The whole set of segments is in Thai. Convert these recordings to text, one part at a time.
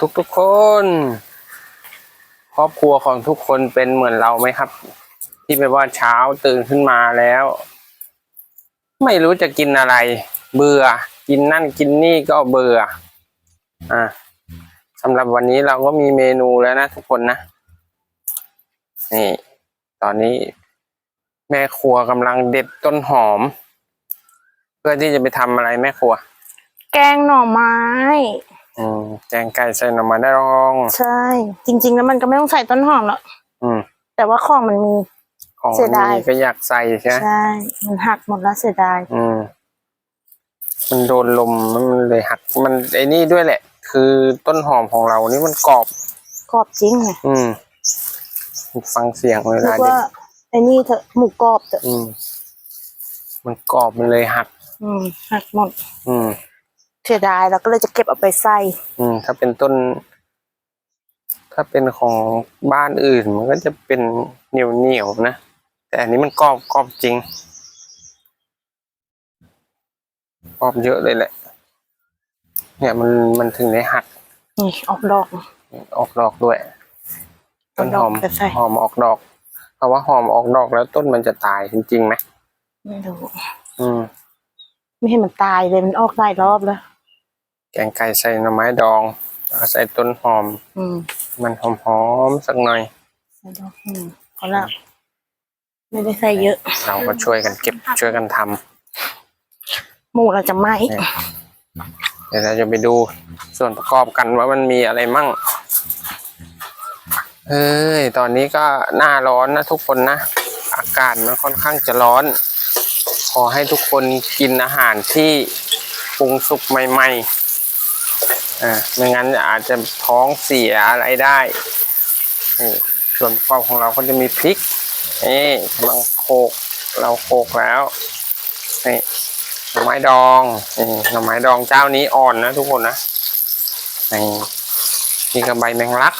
ทุกทุกๆคน ครอบครัวของทุกคนเป็นเหมือนเราไหมครับ ที่แบบว่าเช้าตื่นขึ้นมาแล้ว ไม่รู้จะกินอะไร เบื่อ กินนั่นกินนี่ก็เบื่อ อะสำหรับวันนี้เราก็มีเมนูแล้วนะทุกคนนะ นี่ ตอนนี้แม่ครัวกำลังเด็ดต้นหอม เพื่อที่จะไปทำอะไรแม่ครัว แกงหน่อไม้ อืมแกงไก่ใส่หน่อไม้ได้รอง ใช่ จริง ๆ แล้วมันก็ไม่ต้องใส่ต้นหอมหรอกอืมแต่ว่าของมันมี ของเสียดายมีก็อยากใส่ใช่ไหมใช่ มันหักหมดแล้วเสียดายอืม มันโดนลมมันเลยหัก มันไอ้นี่ด้วยแหละ คือต้นหอมของเรานี่มันกรอบ กรอบจริงไงอืม ฟังเสียงเวนึลากเด็ว่ากไอ้นี่เถอะหมูกรอบเถอะอืม มันกรอบมันเลยหัก อืมหักหมด อืมเสียดายเราก็เลยจะเก็บเอาไปใส่ อืม ถ้าเป็นต้น ถ้าเป็นของบ้านอื่น มันก็จะเป็นเหนียวเหนียวๆนะ แต่อันนี้มันกรอบกรอบจริงกรอบเยอะเลยแหละ เนี่ยมันมันถึงได้หัก นี่ออกดอก ออกดอกด้วย ต้นหอมออกดอกจะใส่หอมออกดอกเพราะว่าหอมออกดอกแล้วต้นมันจะตายจริงๆไหมไม่รู้อืมไม่เห็นมันตายเลยมันออกหลายรอบแล้ว แกงไก่ใส่หน่อไม้ดองแล้วก็ใส่ต้นหอม อืมมันหอมๆสักหน่อยใส่ดอกอืมพอแล้วไม่ได้ใส่เยอะ เราก็ช่วยกันเก็บช่วยกันทำหมูเราจะไหมเนี่ยเดี๋ยวเราจะไปดูส่วนประกอบกันว่ามันมีอะไรมั่งเฮ้ยตอนนี้ก็หน้าร้อนนะทุกคนนะ อากาศมันค่อนข้างจะร้อน ขอให้ทุกคนกินอาหารที่ปรุงสุกใหม่ ๆ อ่าไม่งั้นอาจจะท้องเสียอะไรได้นี่ส่วนประกอบของเราก็จะมีพริกนี่กำลังโขกเราโขกแล้วนี่หน่อไม้ดองนี่หน่อไม้ดองเจ้านี้อ่อนนะทุกคนนะนี่นี่ก็ใบแมงลัก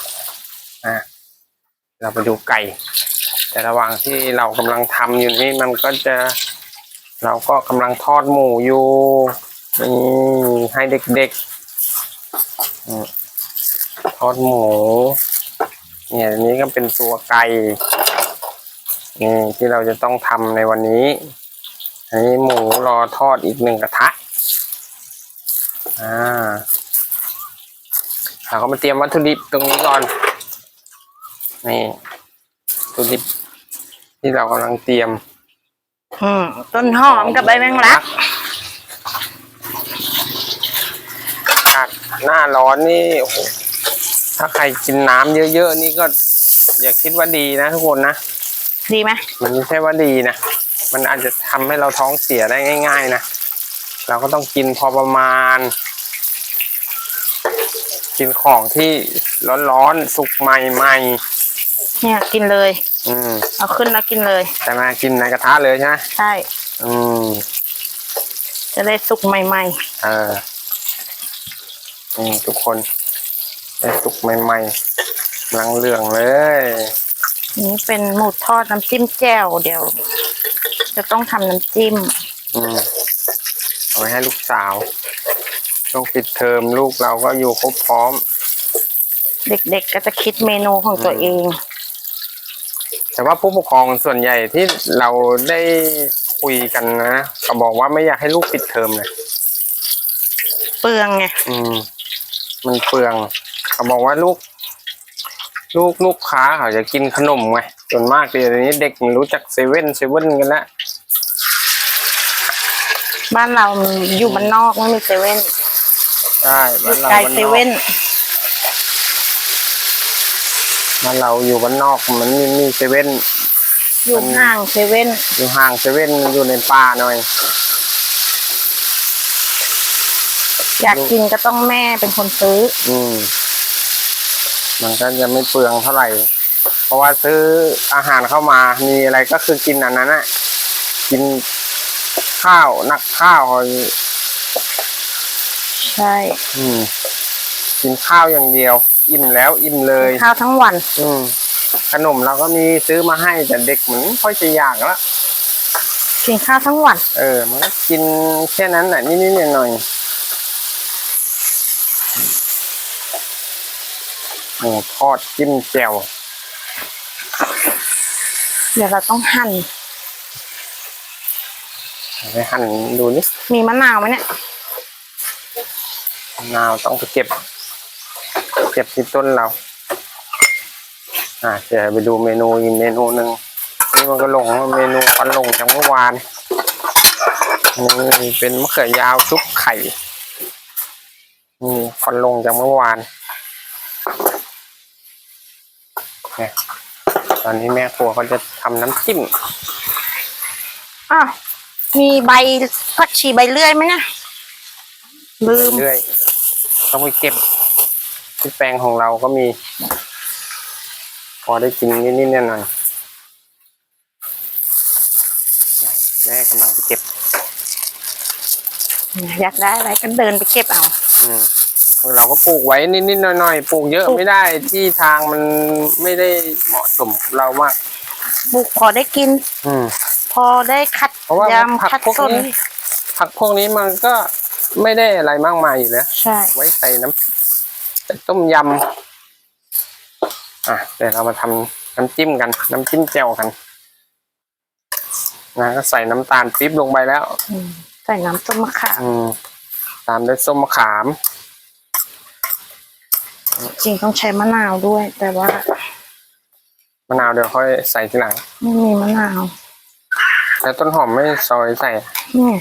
อ่าเราไปดูไก่ แต่ระหว่างที่เรากำลังทำอยู่นี่มันก็จะ เราก็กำลังทอดหมูอยู่นี่ให้เด็กๆ ทอดหมู เนี่ยอันนี้ก็เป็นตัวไก่นี่ที่เราจะต้องทำในวันนี้ อันนี้หมูรอทอดอีกหนึ่งกระทะ อ่าเราก็มาเตรียมวัตถุดิบตรงนี้ก่อน นี่วัตถุดิบที่เรากำลังเตรียม อืม ต้นหอมกับใบแมงลัก อากาศ หน้าร้อนนี่โอ้โหถ้าใครกินน้ำเยอะๆนี่ก็ อย่าคิดว่าดีนะทุกคนนะ ดีไหมมันไม่ใช่ว่าดีนะ มันอาจจะทำให้เราท้องเสียได้ง่าย ๆ นะ เราก็ต้องกินพอประมาณ กินของที่ร้อนๆ สุกใหม่เนี่ยกินเลย ๆอืม เอาขึ้นแล้วกินเลย แต่มากินในกระทะเลยใช่ไหมใช่ อืม จะได้สุกใหม่เออ นี่ทุกคนได้สุกใหม่ๆกำลังเหลืองเลยๆนี่เป็นหมูทอดน้ำจิ้มแจ่วเดี๋ยว จะต้องทำน้ำจิ้ม อืมเอาไว้ให้ลูกสาว ช่วงปิดเทอมลูกเราก็อยู่ครบพร้อม เด็กๆก็จะคิดเมนูของตัวเอง แต่ว่าผู้ปกครองส่วนใหญ่ที่เราได้คุยกันนะก็บอกว่าไม่อยากให้ลูกปิดเทอมเลย เปลืองไง อืม มันเปลือง เขาบอกว่าลูก ลูกลูกค้าเขาจะกินขนมไงส่วนมากเดี๋ยวนี้เด็กมันรู้จักเซเว่นเซเว่นกันแล้วบ้านเรามันอยู่บ้านนอกไม่มีเซเว่นใช่อบ้ายู่นเราไกลบ้านเซนอกเว่นบ้านเราอยู่บ้านนอกมันไม่มีเซเว่นอยู่ห่างเซเว่นอยู่ห่างเซเว่นอยู่ในป่าหน่อย อยากกินก็ต้องแม่เป็นคนซื้อ อืมมันก็จะไม่เปลืองเท่าไหร่ เพราะว่าซื้ออาหารเข้ามา มีอะไรก็คือกินอันนั้นน่ะกินข้าวนักข้าวใช่ อืม กินข้าวอย่างเดียว อิ่มแล้วอิ่มเลย ข้าวทั้งวัน อืม ขนมเราก็มีซื้อมาให้แต่เด็กเหมือนค่อยจะอยากแล้วกินข้าวทั้งวัน เออ มันก็กินแค่นั้นแหละนิดๆหน่อยๆ หมูทอดจิ้มแจ่วเดี๋ยวเราต้องหั่นไปหั่นดูนี่มีมะนาวไหมเนี่ยมะนาวต้องไปเก็บ เก็บที่ต้นเรา อ่าเดี๋ยวไปดูเมนูอีกเมนูหนึ่งนี่มันก็ลงเมนูฟันลงจากเมื่อวานนี่เป็นมะเขือยาวชุบไข่นี่ฟันลงจากเมื่อวาน เนี่ยตอนนี้แม่ครัวเขาจะทำน้ำจิ้มอ้าวมีใบผักชีใบเลื่อยไหมเนี่ยลืมเรื่อยต้องไปเก็บที่แปลงของเราก็มี พอได้กินนิดๆหน่อยๆแม่กำลังไปเก็บ อยากได้อะไรก็เดินไปเก็บเอา อืม เราก็ปลูกไว้นิดๆหน่อยๆปลูกเยอะปลูกไม่ได้ที่ทางมันไม่ได้เหมาะสมกับเรามากบุกพอได้กิน อืม พอได้คัดเพราะว่ายำผักคัดพวกส้น นี้ ผักพวกนี้มันก็ไม่ได้อะไรมากมายอยู่แล้ว ใช่ ไว้ใส่น้ำใส่ต้มยำ อะ เดี๋ยวเรามาทำน้ำจิ้มกัน น้ำจิ้มแจ่วกันนะก็ใส่น้ำตาลปี๊บลงไปแล้วอืมใส่น้ำส้มมะขามอืมตามด้วยส้มมะขาม จริงต้องใช้มะนาวด้วย แต่ว่ามะนาวเดี๋ยวค่อยใส่ทีหลังไม่มีมะนาว แล้วต้นหอมไม่ซอยใส่อืม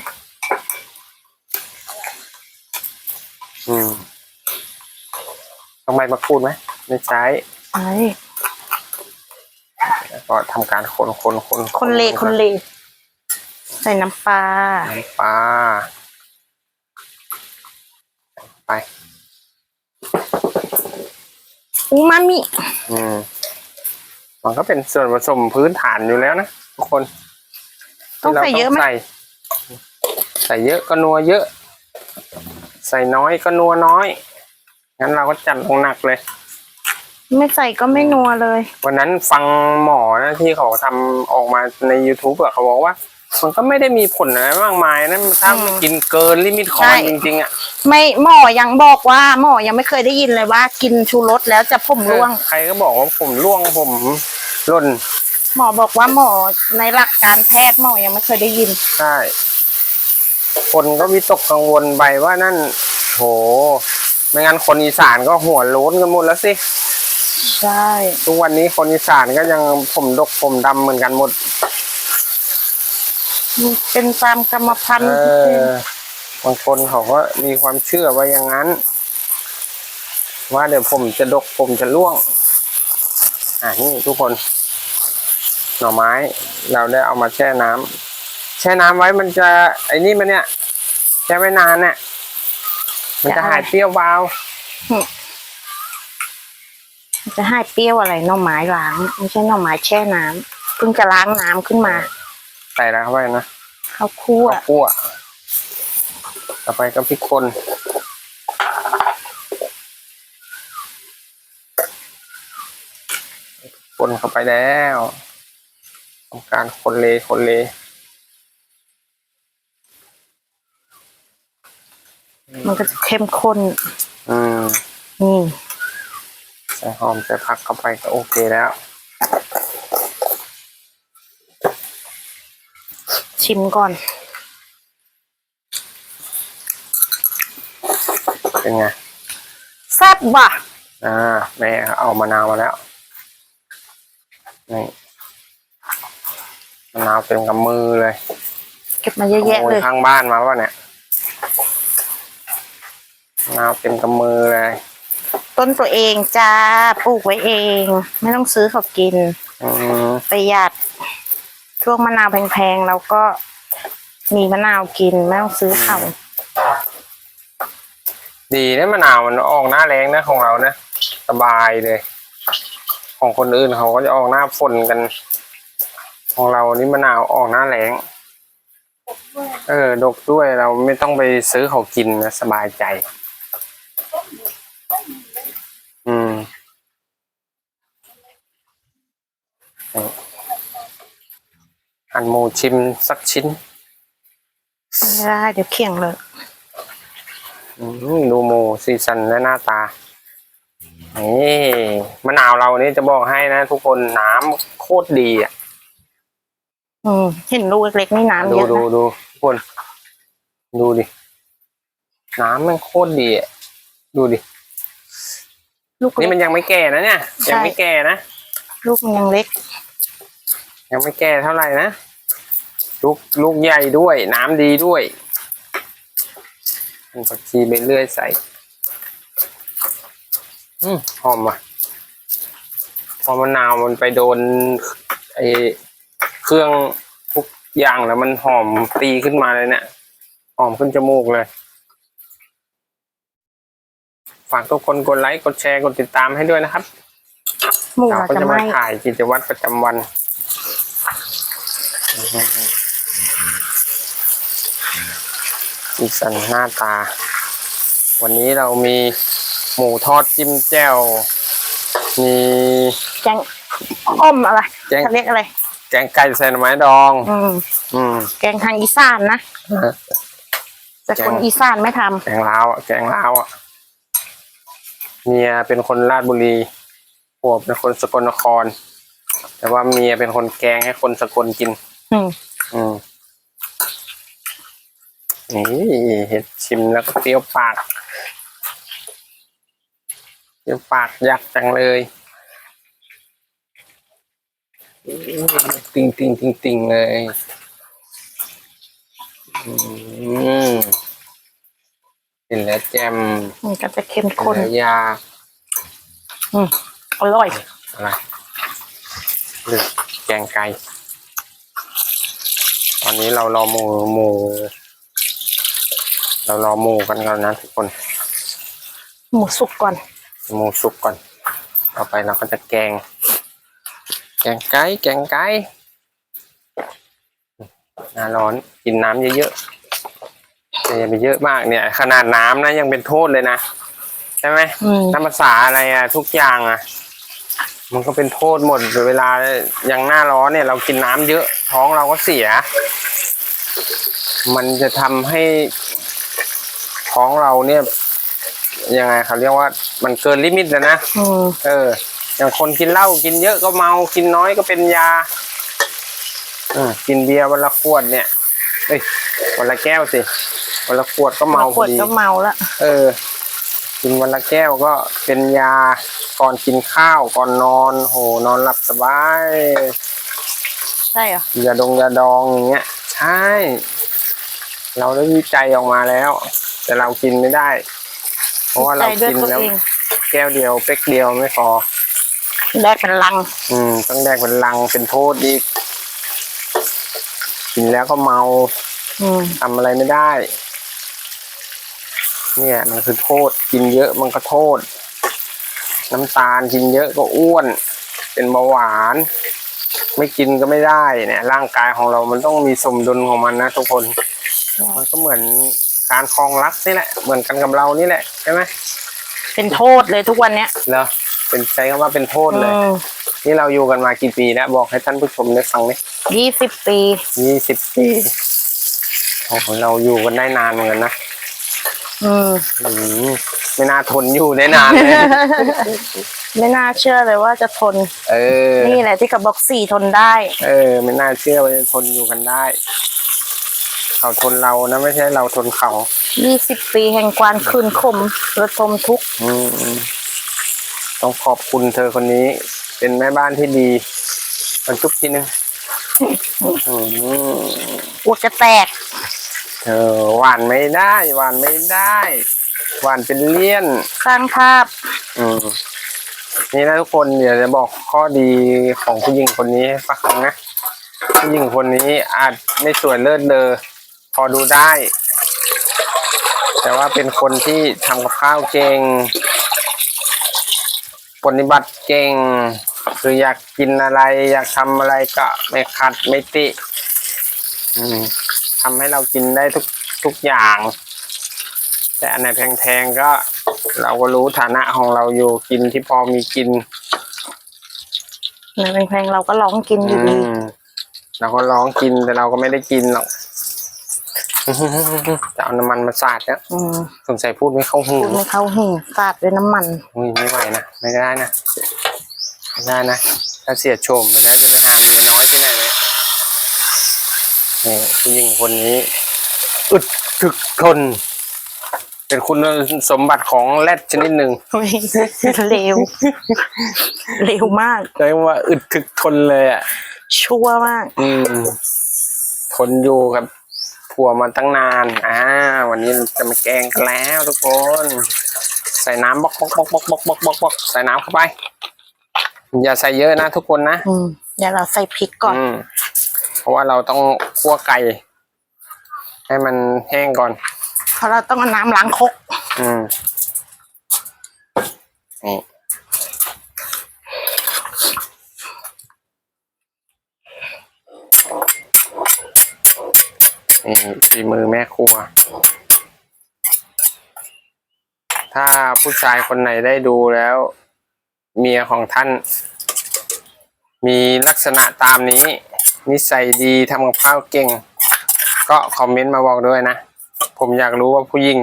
อืมต้องใบมะกรูดไหมไม่ใช้ใช่แล้วก็ทำการคนคนคนคนเลคนเลใส่น้ำปลาน้ำปลาไป อูมามิอืมมันก็เป็นส่วนผสมพื้นฐานอยู่แล้วนะทุกคนต้องใส่เยอะไหมที่ราต้งใส่ใส่เยอะก็นัวเยอะ ใส่น้อยก็นัวน้อย งั้นเราก็จัดลงหนักเลย ไม่ใส่ก็ไม่นัวเลย วันนั้นฟังหมอนะที่เขาทำออกมาใน youtube อะเขาบอกว่า มันก็ไม่ได้มีผลอะไรมากมายนะถ้ามันกินเกินลิมิตคอใช่ร์จริงๆอะไม่หมอยังบอกว่าหมอยังไม่เคยได้ยินเลยว่า กินชูรสแล้วจะผมร่วง ใครก็บอกว่าผมร่วงผมร่นหมอบอกว่าหมอในหลักการแพทย์หมอยังไม่เคยได้ยินใช่คนก็วิตกกังวลไปว่านั่น โห ไม่งั้นคนอีสานก็หัวโล้นกันหมดแล้วสิใช่ทุกวันนี้คนอีสานก็ยังผมดกผมดำเหมือนกันหมดมัน เป็นตามกรรมพันเอธุ์อบางคนเขาก็มีความเชื่อว่าอย่างนั้น ว่าเดี๋ยวผมจะดกผมจะร่วง อ่านี่ทุกคน หน่อไม้ เราได้เอามาแช่น้ำแช่น้ำไว้มันจะไอ้นี่มันเนี่ยแช่ไว้นานเนี่ยมันจะหายเปรี้ยววาวจะให้เปรี้ยวอะไรหน่อไม้ล้างไม่ใช่หน่อไม้แช่น้ำเพิ่งจะล้างน้ำขึ้นมา ใส่แล้วเข้าไปนะข้าวคั่วข้าวคั่วต่อไปก็พริกคนคนเข้าไปแล้วทำการคนเลคนเลมันก็จะเข้มข้น อืมนี่ใส่หอมใส่ผักเข้าไปก็โอเคแล้ว ชิมก่อน เป็นไงแซ่บว่ะอ่าแม่เอามะนาวมาแล้วนี่มะนาวเต็มกำมือเลยเก็บมาเยอะแยะขโมเลยข้างบ้านมาป่ะเนี่ยมะนาวเต็มกำมือเลย ต้นตัวเองจ้าปลูกไว้เอง ไม่ต้องซื้อเขากินอืมประหยัด ช่วงมะนาวแพงๆเราก็มีมะนาวกินไม่ต้องซื้อเขาดีนะมะนาวมันออกหน้าแรงนะของเรานะสบายเลย ของคนอื่นเขาก็จะออกหน้าฝนกัน ของเรานี่มะนาวออกหน้าแรงเออดกด้วยเราไม่ต้องไปซื้อเขากินนะสบายใจ อืมนี่ อันหมูชิมสักชิ้นไม่ได้เดี๋ยวเคียงเลยอืมดูหมูสีสันและหน้าตา นี่มะนาวเรานี่จะบอกให้นะทุกคนน้ำโคตรดีอะอืมเห็นลูกเล็กๆนี่น้ำดูเยอะดูนะดูทุกคน ดูดิ น้ำมันโคตรดีอะดูดิ ลูกเล็นี่กมันยังไม่แก่นะเนี่ยใช่ยังไม่แก่นะ ลูกมันยังเล็ก ยังไม่แก่เท่าไหร่นะ ลูกลูกใหญ่ด้วย น้ำดีด้วยมันผักชีไปเรื่อยใส่อืมหอมอะพอมะนาวมันไปโดนไอเครื่องทุกอย่างแล้วมันหอมตีขึ้นมาเลยเนี่ยหอมขึ้นจมูกเลย ฝากทุกคนกดไลค์กดแชร์กดติดตามให้ด้วยนะครับหมูเราเราก็จะจะไหมาม่ถ่ายกิจวัตรประจำวัน อีกสันหน้าตา วันนี้เรามีหมูทอดจิ้มแจ่วมีแกงอ้อมอะไรแกงเขาเรียกอะไร แกงไก่ใส่หน่อไม้ดอง อืมอืมแกงทางอีสานนะแต่คนแกงอีสานไม่ทำแกงลาวอะแกงลาวอะเมียเป็นคนราชบุรีผัวเป็นคนสกลนคร แต่ว่าเมียเป็นคนแกงให้คนสกลกิน อืมอืม นี่เห็ดชิมแล้วก็เปรี้ยวปากเปรี้ยวปากยักจังเลยติงติงติงติงเลยอืมกินแล้วแจ่มมันก็จะเข้มกินข้นแล้วยาอืมอร่อยอะไรหรือแกงไก่ตอนนี้เรารอหมูหมู เรารอหมูกันก่อนนะทุกคนหมูสุกก่อน หมูสุกก่อน ต่อไปเราก็จะแกง แกงไก่แกงไก่หน้าร้อนกินน้ำเยอะๆแต่อย่าไปเยอะมากเนี่ย ขนาดน้ำนะยังเป็นโทษเลยนะใช่ไหมอืมน้ำภาษาอะไรอะทุกอย่างอะมันก็เป็นโทษหมดเวลาอย่างหน้าร้อนเนี่ย เรากินน้ำเยอะ ท้องเราก็เสีย มันจะทำให้ ท้องเราเนี่ยยังไงเขาเรียกว่ามันเกินลิมิตแล้วนะอืมเออ อย่างคนกินเหล้ากินเยอะก็เมากินน้อยก็เป็นยาอืมกินเบียร์วันละขวดเนี่ยเอ้ยวันละแก้วสิวันละขวดก็เมาขพวอดดีก็เมาละเออ กินวันละแก้วก็เป็นยาก่อนกินข้าวก่อนนอน โหนอนหลับสบายใช่เหรอ ยาดงยาดองอย่างเงี้ยใช่เราได้วิจัยออกมาแล้ว แต่เรากินไม่ได้ เพราะว่าเราใจด้วยกินตัวแล้วเองแก้วเดียวเป๊กเดียวไม่พอแลกเป็นลัง อืม ต้องแดกเป็นลังเป็นโทษอีกกินแล้วก็เมาอืมทำอะไรไม่ได้ เนี่ย มันคือโทษ กินเยอะมันก็โทษ น้ำตาลกินเยอะก็อ้วน เป็นเบาหวาน ไม่กินก็ไม่ได้ เนี่ย ร่างกายของเรามันต้องมีสมดุลของมันนะทุกคน มันก็เหมือน การคลองรักนี่แหละ เหมือนกันกับเรานี่แหละใช่ไหมเป็นโทษเลยทุกวันเนี้ยเหรอเป็นใช้คำว่าเป็นโทษเลยอืมนี่เราอยู่กันมากี่ปีแล้วบอกให้ท่านผู้ชมได้ฟังไหมยี่สิบปียี่สิบปีโอ้โหเราอยู่กันได้นานเหมือนกันนะอืมอืมไม่น่าทนอยู่ได้นานเลยไม่น่าเชื่อเลยว่าจะทน เออ นี่แหละที่กับบอกสี่ทนได้ เออ ไม่น่าเชื่อว่าจะทนอยู่กันได้ เขาทนเรานะไม่ใช่เราทนเขายี่สิบปีแห่งความคืนคมระทมทุกข์อืมต้องขอบคุณเธอคนนี้ เป็นแม่บ้านที่ดีมันจุ๊บทีนึงอืมอวดจะแตก เธอหวานไม่ได้หวานไม่ได้ หวานเป็นเลี่ยน สร้างภาพ อืมนี่นะทุกคนเดี๋ยวจะบอกข้อดีของผู้หญิงคนนี้ให้ฟังนะผู้หญิงคนนี้อาจไม่สวยเลิศเลอ พอดูได้ แต่ว่าเป็นคนที่ทำกับข้าวเก่งปฏิบัติเก่งคืออยากกินอะไร อยากทำอะไรก็ไม่ขัดไม่ติอืมทำให้เรากินได้ทุกทุกอย่าง แต่อันไหนแพงๆก็เราก็รู้ฐานะของเราอยู่กินที่พอมีกินในเพลงๆเราก็ร้องกินอยู่ดีอืมเราก็ร้องกินแต่เราก็ไม่ได้กินหรอก จะเอาน้ำมันมาสาดแล้วอืมสงสัยพูดไม่เข้าหูพูดไม่เข้าหูสาดด้วยน้ำมัน อุ้ยไม่ไหวนะไม่ได้นะไม่ได้นะถ้าเสียโฉมไปแล้วจะไปหาเมียน้อยที่ไหนเลยนี่ผู้หญิงคนนี้อึดถึกทนเป็นคุณสมบัติของแรดชนิดหนึ่งเฮ้ยเร็วเร็วมากเรียกว่าอึดถึกทนเลยอะ ชั่วมาก อืมทนอยู่กับ ผัวมาตั้งนาน อ่า วันนี้จะมาแกงกันแล้วทุกคน ใส่น้ำบกบกบกบกบกบกบกบกใส่น้ำเข้าไป อย่าใส่เยอะนะทุกคนนะ อืมเดี๋ยวเราใส่พริกก่อน อืม เพราะว่าเราต้องคั่วไก่ ให้มันแห้งก่อน เพราะเราต้องเอาน้ำล้างครกอืม นี่ นี่ฝีมือแม่ครัว ถ้าผู้ชายคนไหนได้ดูแล้ว เมียของท่าน มีลักษณะตามนี้ นิสัยดีทำกับข้าวเก่ง ก็คอมเมนต์มาบอกด้วยนะ ผมอยากรู้ว่าผู้หญิง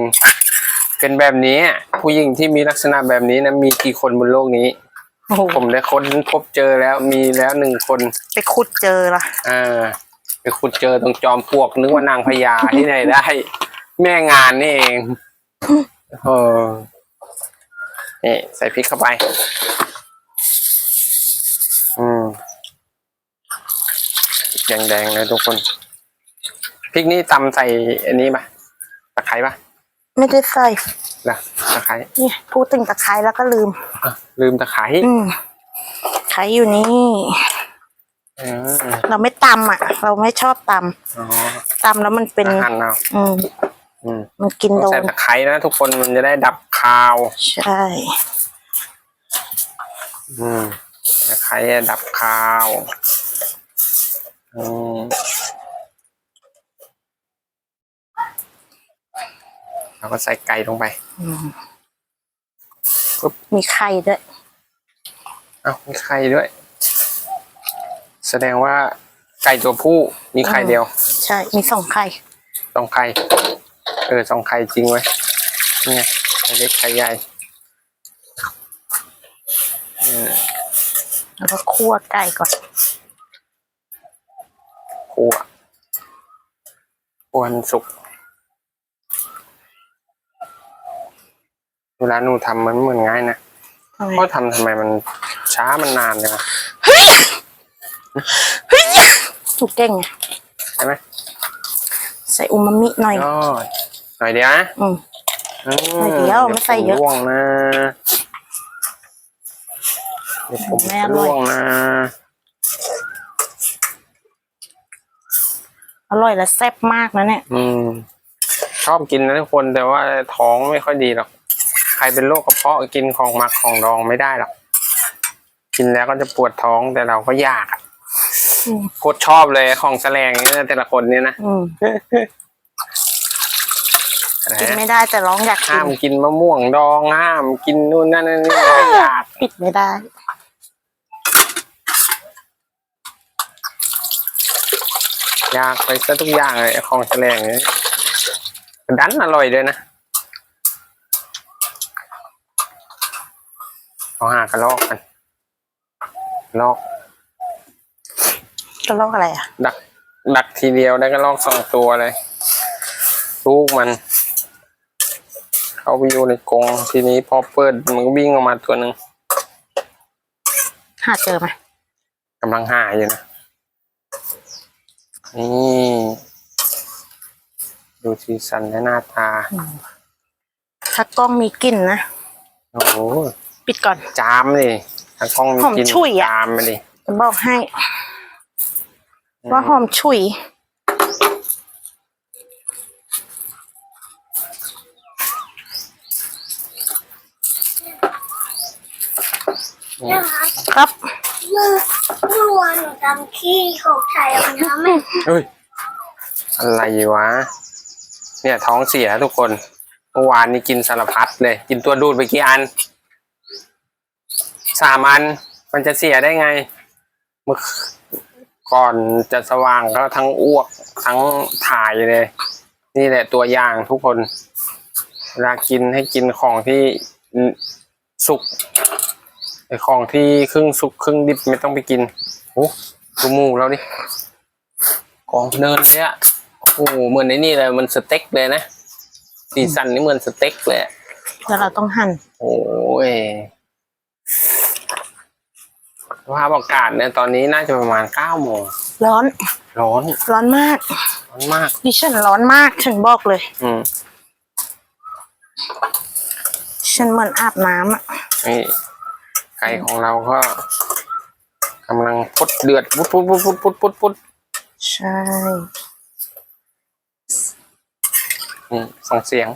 เป็นแบบนี้อะผู้หญิงที่มีลักษณะแบบนี้นะมีกี่คนบนโลกนี้โอ้โหผมได้ค้นพบเจอแล้วมีแล้วหนึ่งคน ไปขุดเจอละเออ ไปขุดเจอตรงจอมปลวกนึกว่านางพญาที่ไหนได้ แม่งานนี่เองเออนี่ใส่พริกเข้าไป อืมพริกแดงๆเลยทุกคน พริกนี่ตำใส่อันนี้ปะตะไคร้ปะไม่ได้ใส่ล่ะตะไคร้เนี่ยพูดถึงตะไคร้แล้วก็ลืมอะลืมตะไคร้อืมไคร้อยู่นี่ อืม เราไม่ตำอะ เราไม่ชอบตอ๋อำตำแล้วมันเป็นหั่นเอาอืมอืมมันกินต้องโดใส่นตะไคร้นะ ทุกคนมันจะได้ดับคาว ใช่ อืมตะไคร้อะดับคาวอืมแล้วก็ใส่ไก่ลงไป มีไข่ด้วย เอ้ามีไข่ด้วย แสดงว่าไก่ตัวผู้มีไข่เดียว ใช่ มีสองไข่สองไข่ เออสองไข่จริงไว้ยนี่ไงไข่เล็กไข่ใหญ่อืมแล้วก็คั่วไก่ก่อนคั่วคั่วให้มันสุก เวลาหนูทำมันเหมือนง่ายนะ ทำไมเพราะทำทำไมมันช้ามันนานเลยนะ ถูกเก่งไงใช่ไหมใส่อูมามิหน่อยยอดหน่อยเดียวนะอืม อืหน่อยเดียวไม่ใส่เยอะร่วงนะเดี๋ยวผมไม่อร่อยร่วงนะอร่อยและแซ่บมากนะเนี่ย อืม ชอบกินนะทุกคนแต่ว่าท้องไม่ค่อยดีหรอก ใครเป็นโรคกระเพาะกินของหมักของดองไม่ได้หรอก กินแล้วก็จะปวดท้องแต่เราก็อยากอะอืม โคตรชอบเลยของแสลงเนี่ยแต่ละคนเนี่ยนะอืมอะไรกินนะไม่ได้แต่ร้องอยากกิห้านมกินมะม่วงดองห้ามกินนู่นนั่นนี่ก็อยากปิดไม่ได้ อยากไปซะทุกอย่างเลยไอ้ของแสลงเนี่ยดันอร่อยด้วยนะเอาหากระลอกกันลอก จะลอกอะไรอะ ดัก ดักทีเดียวได้กระลอกสองตัวเลย ลูกมัน เข้าไปอยู่ในกรงทีนี้พอเปิดมันก็วิ่งออกมาตัวหนึ่งหาเจอไหมกำลังหาอยู่นะนี่ดูสีสันและหน้าตา ถ้ากล้องมีกลิ่นนะ โอ้โหปิดก่อน จามเลยถ้ากล้องมีหอมกินฉุยอะ จามมาดิจะบอกให้ ว่าหอมฉุยนะคะครับเมื่อเมื่อวานหนูทำขี้หกถ่ายออกมาแม่เฮ้ย อะไรวะ เนี่ยท้องเสียทุกคน เมื่อวานนี้กินสารพัดเลย กินตัวดูดไปกี่อัน สามอัน มันจะเสียได้ไง เมื่อ ก่อนจะสว่างก็ทั้งอ้วกทั้งถ่ายเลย นี่แหละตัวอย่างทุกคนเวลากินให้กินของที่สุกไอของที่ครึ่งสุกครึ่งดิบไม่ต้องไปกินโอ้ดูหมูแล้วดิกองเนินเลยอะโอ้โหเหมือนในนี่เลยมันสเต็กเลยนะสีสันนี่เหมือนสเต็กเลยอะแล้วเราต้องหั่นโอ้ย สภาพอากาศเนี่ยตอนนี้น่าจะประมาณเก้าโมงร้อน ร้อน ร้อนมาก ร้อนมาก ดิฉันร้อนมาก ฉันบอกเลย อืมฉันเหมือนอาบน้ำอะนี่ไก่ของเราก็กำลังพุดเดือดพุดพุดพุดพุดพุดพุดพุดใช่นี่ฟังเสียง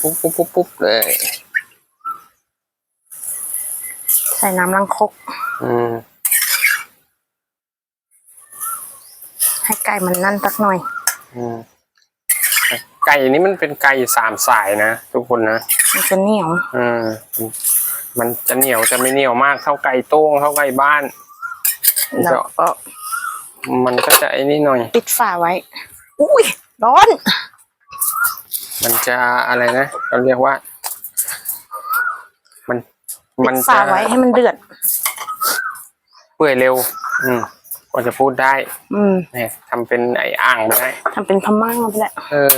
ปุ๊บปุ๊บปุ๊บปุ๊บเลย ใส่น้ำลังคก อืมให้ไก่มันนั่นสักหน่อย อืมไก่นี้มันเป็นไก่สามสายนะทุกคนนะมันจะเหนียวอืมมันจะเหนียวจะไม่เหนียวมากเท่าไก่โต้งเท่าไก่บ้านมันแล้จะวก็มันก็จะไอ้นี่หน่อย ปิดฝาไว้ อุ้ยร้อน มันจะอะไรนะเราเรียกว่า มัน ปิมันดจะฝาไว้ให้มันเดือด เปื่อยเร็ว อืมก็จะพูดได้ อืมเนี่ยทำเป็นไอ้อ่างไปได้ทำเป็นพม่าไปแหละเออ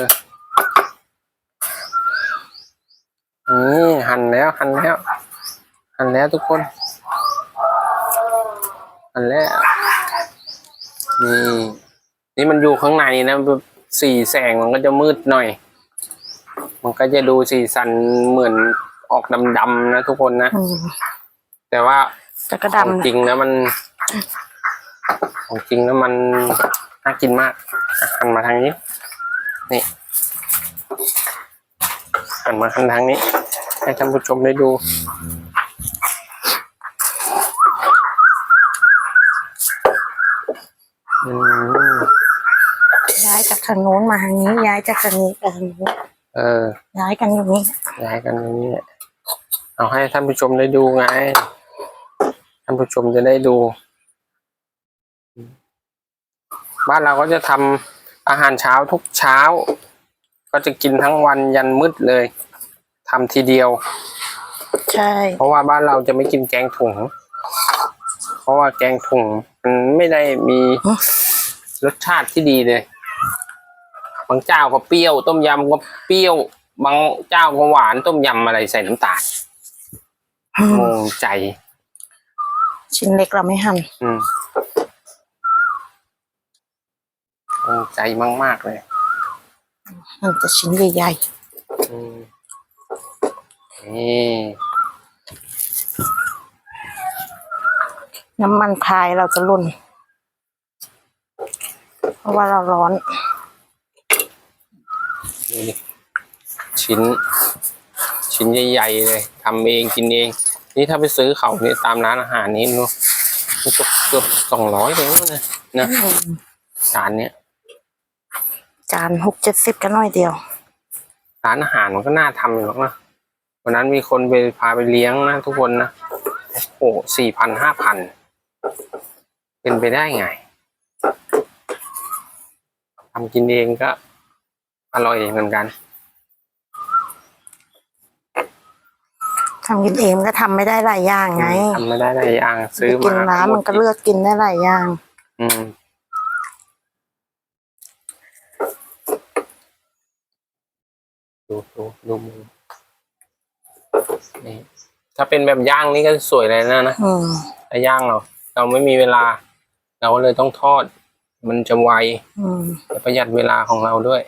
นี่หั่นแล้วหั่นแล้วหั่นแล้วทุกคนหั่นแล้วนี่นี่มันอยู่ข้างในนะแบบสีแสงมันก็จะมืดหน่อย มันก็จะดูสีสันเหมือน ออกดำๆนะทุกคนนะอืมแต่ว่าแต่ก็ของดำจริงนะมัน ของจริงนะมันน่ากินมากอะหันมาทางนี้ นี่หันมาหันทางนี้ ให้ท่านผู้ชมได้ดู อืมย้ายจากทางโน้นมาทางนี้ ย้ายจากทางนี้ไปทางนี้เออย้ายกันอยู่นี่ย้ายกันอย่างนี้ เอาให้ท่านผู้ชมได้ดูไง ท่านผู้ชมจะได้ดู บ้านเราก็จะทำอาหารเช้าทุกเช้า ก็จะกินทั้งวันยันมืดเลยทำทีเดียว ใช่ เพราะว่าบ้านเราจะไม่กินแกงถุง เพราะว่าแกงถุงมันไม่ได้มีรสชาติที่ดีเลยบางเจ้าก็เปรี้ยว ต้มยำก็เปรี้ยว บางเจ้าก็หวานต้มยำอะไรใส่น้ำตาลอืม งงใจ ชิ้นเล็กเราไม่หั่นอืมงงใจมาก ๆ เลยหั่นแต่ชิ้นใหญ่อืมนี่ๆน้ำมันพายเราจะหล่น เพราะว่าเราร้อนดูดิชิ้น ชิ้นใหญ่ๆเลยทำเองกินเอง นี่ถ้าไปซื้อเขาเนี่ยตามร้านอาหารนี่เนาะมันก็เกือบสองร้อยเลยนะนะจานเนี้ยจานหกเจ็ดสิบก็น้อยเดียว ร้านอาหารมันก็น่าทำอยู่หรอกนะวันนั้นมีคนไปพาไปเลี้ยงนะทุกคนนะโอ้โหสี่พันห้าพันเป็นไปได้ไงทำกินเองก็อร่อยเหมือนกัน ทำกินเองมันก็ทำไม่ได้หลายอย่างไงทำไม่ได้หลายอย่างซื้อไปกิมานร้านมันก็เลือกกินได้หลายอย่าง อืมดูดูดูมือนี่ถ้าเป็นแบบย่างนี่ก็สวยเลยนะนะอืมแต่ย่างเราเราไม่มีเวลา เราก็เลยต้องทอด มันจะไวอืมและประหยัดเวลาของเราด้วย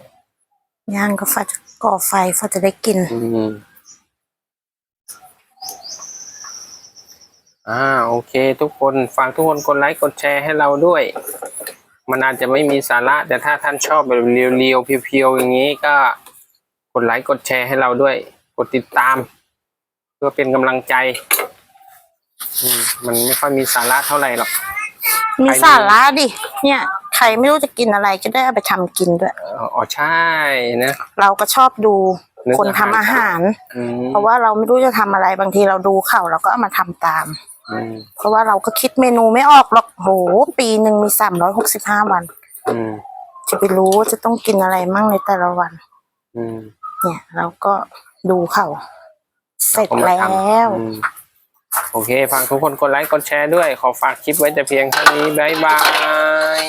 ย่างก็ฟ้าจะก่อไฟฟ้าจะได้กิน อืม อ่าโอเค ทุกคนฝากทุกคนกดไลค์กดแชร์ให้เราด้วย มันอาจจะไม่มีสาระ แต่ถ้าท่านชอบแบบเรียวๆเพียวๆอย่างนี้ก็กดไลค์กดแชร์ให้เราด้วย กดติดตาม เพื่อเป็นกำลังใจอืมมันไม่ค่อยมีสาระเท่าไหร่หรอก มีสาระดิ เนี่ย ใครไม่รู้จะกินอะไรจะได้เอาไปทำกินด้วยเอ่ออ๋อใช่นะเราก็ชอบดูนึกคนทำอาอาหาหารรอืมเพราะว่าเราไม่รู้จะทำอะไรบางทีเราดูเขาเราก็เอามาทำตามอืม เพราะว่าเราก็คิดเมนูไม่ออกหรอกโหปีหนึ่งมีสามร้อยหกสิบห้าวันอืมจะไปรู้ว่าจะต้องกินอะไรมั่งในแต่ละวันอืมเนี่ย เราก็ดูเขาเสร็จก็มาแล้ทำวอืมโอเคฝากทุกคนกดไลค์กดแชร์ด้วย ขอฝากคลิปไว้แต่เพียงเท่านี้ บ๊ายบาย